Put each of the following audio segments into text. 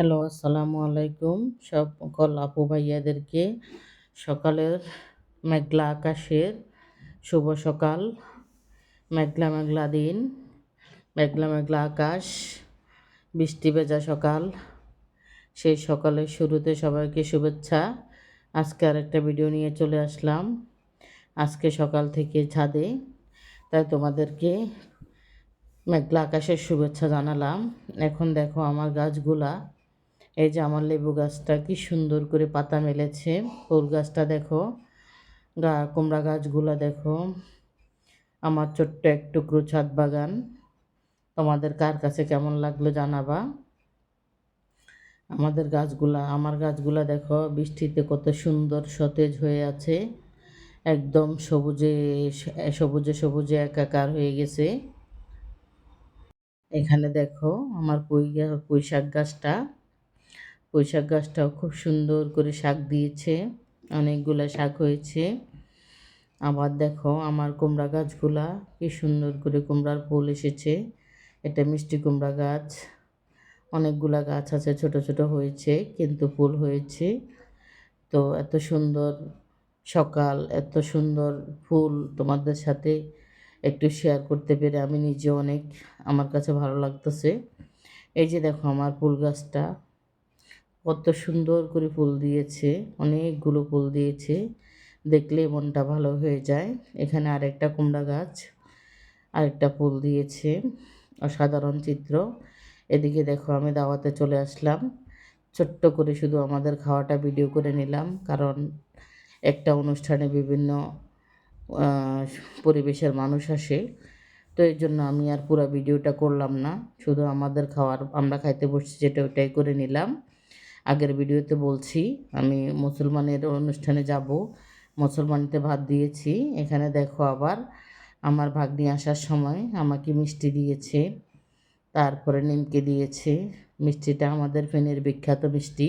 Hello, আসসালামু আলাইকুম। সকল আপু ভাইয়াদেরকে সকালের মেঘলা আকাশের শুভ সকাল। মেঘলা মেঘলা দিন, মেঘলা মেঘলা আকাশ, বৃষ্টি ভেজা সকাল। সেই সকালের শুরুতে সবাইকে শুভেচ্ছা। আজকে আরেকটা ভিডিও নিয়ে চলে আসলাম। আজকে সকাল থেকে ছাদে, তাই তোমাদেরকে মেঘলা আকাশের শুভেচ্ছা জানালাম। এখন দেখো আমার গাছগুলা এই যে আমার লেবু গাছটা কি সুন্দর করে পাতা মেলেছে। ফুল গাছটা দেখো, গা, কুমড়া গাছগুলো দেখো। আমার ছোট্ট এক টুকরো ছাদ বাগান। তোমাদের কার কাছে কেমন লাগল জানাবা। আমাদের গাছগুলা, আমার গাছগুলা দেখো, বৃষ্টিতে কত সুন্দর সতেজ হয়ে আছে। একদম সবুজে সবুজে সবুজে একাকার হয়ে গেছে। এখানে দেখো, আমার পুঁই পুঁই শাক গাছটা। পুঁই শাক গাছটাও খুব সুন্দর করে শাক দিয়েছে, অনেকগুলো শাক হয়েছে। আবার দেখো আমার কুমড়া গাছগুলা কি সুন্দর করে কুমড়ার ফুল এসেছে। এটা মিষ্টি কুমড়া গাছ, অনেকগুলা গাছ আছে ছোট ছোট হয়েছে, কিন্তু ফুল হয়েছে। তো এত সুন্দর সকাল, এত সুন্দর ফুল তোমাদের সাথে একটু শেয়ার করতে পেরে আমি নিজে অনেক আমার কাছে ভালো লাগতেছে। এই যে দেখো আমার ফুল গাছটা কত সুন্দর করে ফুল দিয়েছে, অনেকগুলো ফুল দিয়েছে। দেখলে মনটা ভালো হয়ে যায়। এখানে আরেকটা কুমড়া গাছ, আরেকটা ফুল দিয়েছে। অসাধারণ চিত্র। এদিকে দেখো আমি দাওয়াতে চলে আসলাম। ছোট্ট করে শুধু আমাদের খাওয়াটা ভিডিও করে নিলাম, কারণ একটা অনুষ্ঠানে বিভিন্ন পরিবেশের মানুষ আসে। তো এই জন্য আমি আর পুরো ভিডিওটা করলাম না। শুধু আমাদের খাওয়ার, আমরা খাইতে বসছি যেটা ওটাই করে নিলাম। আগের ভিডিওতে বলছি, আমি মুসলমানের অনুষ্ঠানে যাব মুসলমানিতে ভাত দিয়েছি। এখানে দেখো আবার আমার ভাগ্নি আসার সময় আমাকে মিষ্টি দিয়েছে, তারপরে নিমকে দিয়েছে। মিষ্টিটা আমাদের ফেনের বিখ্যাত মিষ্টি,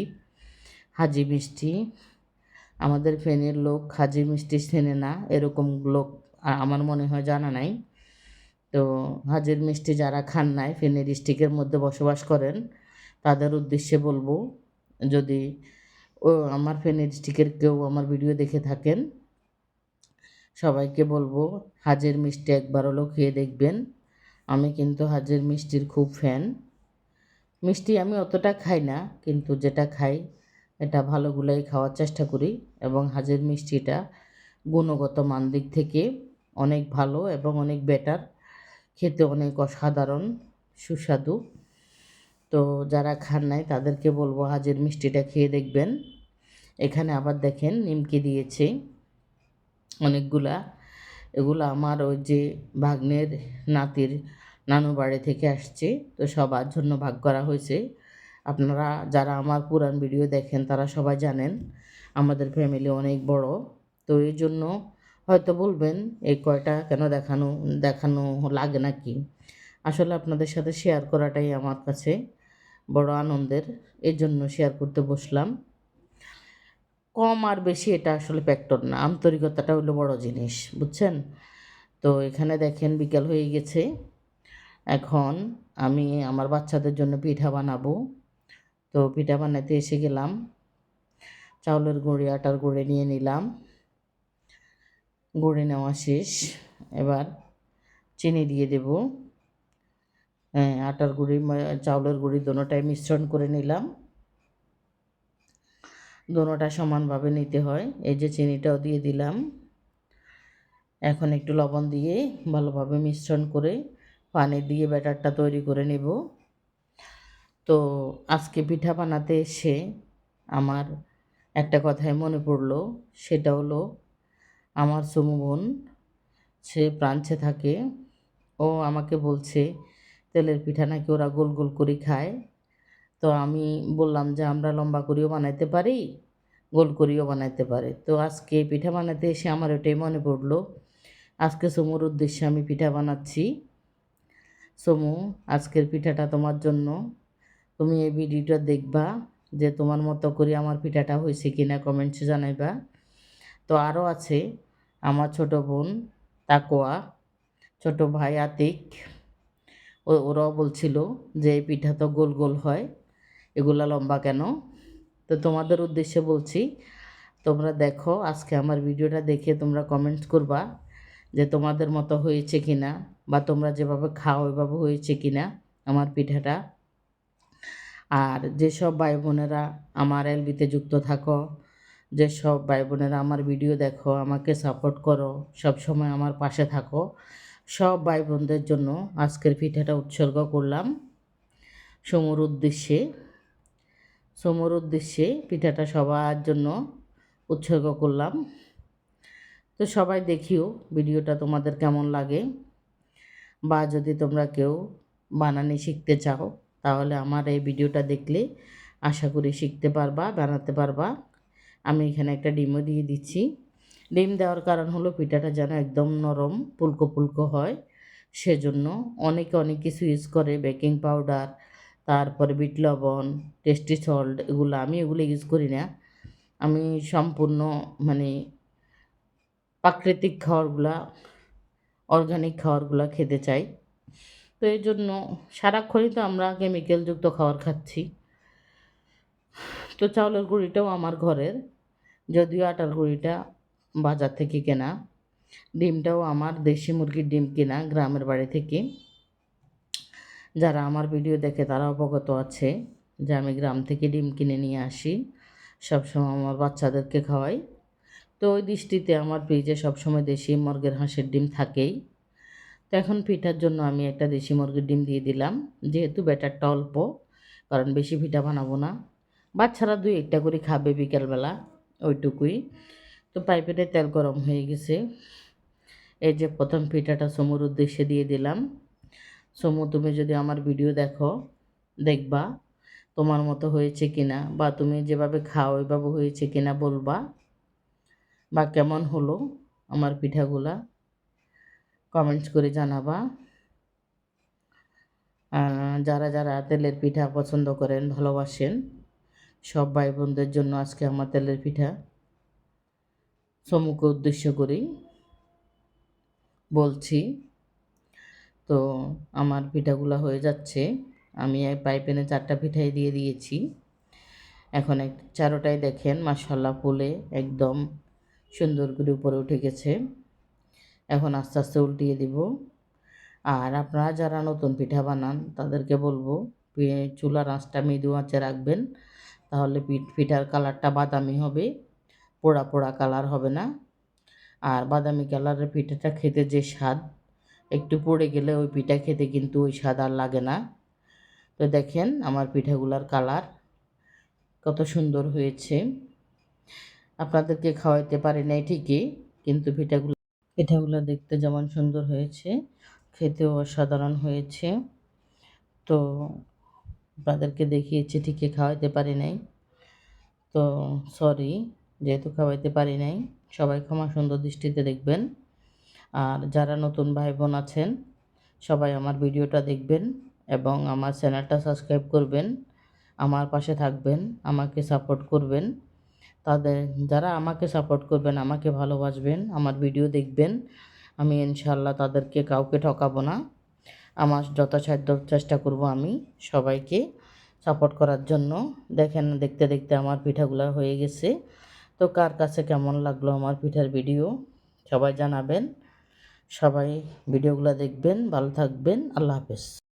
হাজি মিষ্টি। আমাদের ফেনের লোক হাজি মিষ্টি চেনে না, এরকম লোক আমার মনে হয় জানা নাই। তো হাজির মিষ্টি যারা খান নাই ফেনের ডিস্ট্রিক্টের মধ্যে বসবাস করেন, তাদের উদ্দেশ্যে বলব যদি, ও আমার ফেনী ডিস্ট্রিক্টের কেউ আমার ভিডিও দেখে থাকেন, সবাইকে বলব হাজের মিষ্টি একবার হলেও খেয়ে দেখবেন। আমি কিন্তু হাজের মিষ্টির খুব ফ্যান মিষ্টি আমি অতটা খাই না, কিন্তু যেটা খাই, এটা ভালোগুলাই খাওয়ার চেষ্টা করি এবং হাজের মিষ্টিটা গুণগত মান দিক থেকে অনেক ভালো এবং অনেক বেটার খেতে অনেক অসাধারণ, সুস্বাদু। তো যারা খান নাই, তাদেরকে বলব হাজির মিষ্টিটা খেয়ে দেখবেন। এখানে আবার দেখেন নিমকি দিয়েছে অনেকগুলা। এগুলো আমার ওই যে ভাগ্নের নাতির নানু বাড়ি থেকে আসছে, তো সবার জন্য ভাগ করা হয়েছে। আপনারা যারা আমার পুরান ভিডিও দেখেন, তারা সবাই জানেন আমাদের ফ্যামিলি অনেক বড়। তো এই জন্য হয়তো বলবেন, এই কয়টা কেন দেখানো দেখানো লাগে নাকি? আসলে আপনাদের সাথে শেয়ার করাটাই আমার কাছে বড় আনন্দের। এর জন্য শেয়ার করতে বসলাম। কম আর বেশি এটা আসলে ফ্যাক্টর না। আন্তরিকতাটা হলো বড় জিনিস, বুঝছেন? তো এখানে দেখেন বিকাল হয়ে গেছে। এখন আমি আমার বাচ্চাদের জন্য পিঠা বানাবো। তো পিঠা বানাতে এসে গেলাম। চাউলের গুঁড়ি, আটার গুঁড়ে নিয়ে নিলাম। গুঁড়ে নেওয়া শেষ। এবার চিনি দিয়ে দেবো। হ্যাঁ আটার গুঁড়ি চাউলের গুঁড়ি দোনোটাই মিশ্রণ করে নিলাম। দোনোটা সমানভাবে নিতে হয়। এই যে চিনিটাও দিয়ে দিলাম। এখন একটু লবণ দিয়ে ভালোভাবে মিশ্রণ করে পানি দিয়ে ব্যাটারটা তৈরি করে নেব। তো আজকে পিঠা বানাতে এসে আমার একটা কথাই মনে পড়ল, সেটা হলো আমার সুমু বোন, সে প্রাঞ্চে থাকে। ও আমাকে বলছে তেলের পিঠা নাকি ওরা গোল গোল করে খায়। তো আমি বললাম যে, আমরা লম্বা করেও বানাইতে পারি, গোল করেও বানাইতে পারে। তো আজকে পিঠা বানাতে এসে আমার ওটাই মনে পড়ল। আজকে সমুর উদ্দেশ্যে আমি পিঠা বানাচ্ছি। সমু, আজকের পিঠাটা তোমার জন্য। তুমি এই ভিডিওটা দেখবা যে, তোমার মতো করে আমার পিঠাটা হয়েছে কি না কমেন্টসে জানাইবা। তো আরও আছে আমার ছোট বোন তাকোয়া, ছোট ভাই আতিক। ওরাও বলছিল যে এই পিঠা তো গোল গোল হয়, এগুলা লম্বা কেন? তো তোমাদের উদ্দেশ্যে বলছি, তোমরা দেখো আজকে আমার ভিডিওটা দেখে তোমরা কমেন্টস করবা যে তোমাদের মতো হয়েছে কি না বা তোমরা যেভাবে খাও ওইভাবে হয়েছে কি না আমার পিঠাটা। আর যেসব ভাই বোনেরা আমার এলবিতে যুক্ত থাকো, যেসব ভাই বোনেরা আমার ভিডিও দেখো, আমাকে সাপোর্ট করো সব সময় আমার পাশে থাকো। সব ভাই বোনদের জন্য আজকের পিঠাটা উৎসর্গ করলাম সমুর উদ্দেশ্যে। সমুর উদ্দেশ্যে পিঠাটা সবার জন্য উৎসর্গ করলাম। তো সবাই দেখিও ভিডিওটা তোমাদের কেমন লাগে। বা যদি তোমরা কেউ বানানি শিখতে চাও, তাহলে আমার এই ভিডিওটা দেখলে আশা করি শিখতে পারবা, বানাতে পারবা। আমি এখানে একটা ডিমও দিয়ে দিচ্ছি। ডিম দেওয়ার কারণ হলো পিঠাটা যেন একদম নরম, পুলকো পুলকো হয়। সেজন্য অনেকে অনেক কিছু ইউজ করে বেকিং পাউডার তারপরে বিট লবণ টেস্টি সল্ট এগুলো আমি এগুলো ইউজ করি না। আমি সম্পূর্ণ মানে প্রাকৃতিক খাবারগুলা অর্গানিক খাবারগুলো খেতে চাই। তো এই জন্য সারাক্ষণই তো আমরা কেমিক্যালযুক্ত খাবার খাচ্ছি। তো চাউলের গুঁড়িটাও আমার ঘরের, যদিও আটার গুঁড়িটা বাজার থেকে কেনা। ডিমটাও আমার দেশি মুরগির ডিম কেনা গ্রামের বাড়ি থেকে। যারা আমার ভিডিও দেখে তারা অবগত আছে যে আমি গ্রাম থেকে ডিম কিনে নিয়ে আসি। সবসময় আমার বাচ্চাদেরকে খাওয়াই। তো ওই দৃষ্টিতে আমার ফ্রিজে সবসময় দেশি মুরগের হাঁসের ডিম থাকেই। তো এখন পিঠার জন্য আমি একটা দেশি মুরগির ডিম দিয়ে দিলাম। যেহেতু ব্যাটারটা অল্প, কারণ বেশি পিঠা বানাবো না। বাচ্চারা দুই একটা করে খাবে বিকেলবেলা, ওইটুকুই। তো পাইপেটে তেল গরম হয়ে গেছে। এই যে প্রথম পিঠাটা সমুর উদ্দেশ্যে দিয়ে দিলাম। সমু, তুমি যদি আমার ভিডিও দেখো, দেখবা তোমার মতো হয়েছে কিনা বা তুমি যেভাবে খাও, এভাবে হয়েছে কিনা বলবা বা কেমন হলো আমার পিঠাগুলা কমেন্টস করে জানাবা। যারা যারা তেলের পিঠা পছন্দ করেন, ভালোবাসেন, সব ভাই বোনদের জন্য আজকে আমার তেলের পিঠা সমুকে উদ্দেশ্য করেই বলছি, তো আমার পিঠাগুলো হয়ে যাচ্ছে। আমি এই পাইপেনে চারটা পিঠাই দিয়ে দিয়েছি। এখন এক চারোটাই দেখেন মাসাল্লাহ ফুলে একদম সুন্দর করে উপরে উঠে গেছে। এখন আস্তে আস্তে উল্টিয়ে দিব। আর আপনারা যারা নতুন পিঠা বানান, তাদেরকে বলব চুলার আঁচটা মৃদু আঁচে রাখবেন। তাহলে পিঠ পিঠার কালারটা বাদামি হবে। পোড়া পোড়া কালার হবে না। আর বাদামি কালারের পিঠাটা খেতে যে স্বাদ, একটু পড়ে গেলে ওই পিঠা খেতে কিন্তু ওই স্বাদ আর লাগে না। তো দেখেন আমার পিঠাগুলার কালার কত সুন্দর হয়েছে। আপনাদেরকে খাওয়াইতে পারি নাই ঠিকই, কিন্তু পিঠাগুলো পিঠাগুলো দেখতে যেমন সুন্দর হয়েছে, খেতেও অসাধারণ হয়েছে। তো আপনাদেরকে দেখিয়েছি, ঠিকই খাওয়াইতে পারি নাই। তো সরি যেহেতু খাওয়াইতে পারি নাই, সবাই ক্ষমা সুন্দর দৃষ্টিতে দেখবেন। আর যারা নতুন ভাই বোন আছেন, সবাই আমার ভিডিওটা দেখবেন এবং আমার চ্যানেলটা সাবস্ক্রাইব করবেন, আমার পাশে থাকবেন, আমাকে সাপোর্ট করবেন। তাদের, যারা আমাকে সাপোর্ট করবেন, আমাকে ভালোবাসবেন, আমার ভিডিও দেখবেন, আমি ইনশাল্লাহ তাদেরকে কাউকে ঠকাবো না। আমার যথাসাধ্য চেষ্টা করব আমি সবাইকে সাপোর্ট করার জন্য। দেখেন, দেখতে দেখতে আমার পিঠাগুলো হয়ে গেছে। তো কার কাছে কেমন লাগল আমার পিঠার ভিডিও? সবাই জানাবেন। সবাই ভিডিওগুলো দেখবেন, ভালো থাকবেন। আল্লাহ হাফেজ।